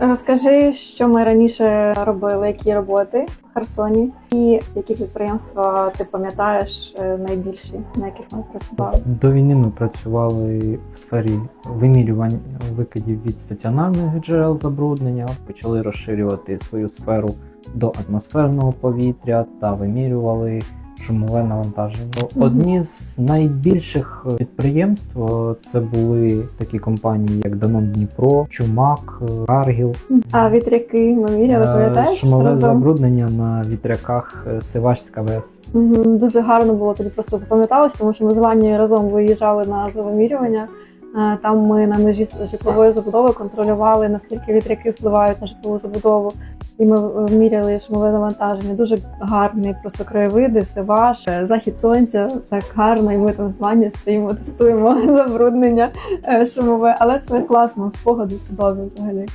Розкажи, що ми раніше робили, які роботи в Херсоні, і які підприємства ти пам'ятаєш е, найбільші, на яких ми працювали? До війни ми працювали в сфері вимірювань викидів від стаціонарних джерел забруднення, почали розширювати свою сферу до атмосферного повітря та вимірювали шумове навантаження. Одні з найбільших підприємств це були такі компанії, як Данон Дніпро, Чумак, е, Каргіл. А вітряки ми міряли, Е, пам'ятаєш? Шумове разом? забруднення на вітряках е, Сивашська ВЕС. Дуже гарно було тоді просто запам'яталось, тому що ми з Ванією разом виїжджали на завимірювання. Там ми на межі житлової забудови контролювали, наскільки вітряки впливають на житлову забудову. І ми міряли шумове навантаження. Дуже гарний просто краєвиди, севаш, захід сонця, так гарно. І ми там з вами стоїмо, тестуємо забруднення е, шумове. Але це класно, спогади чудові взагалі.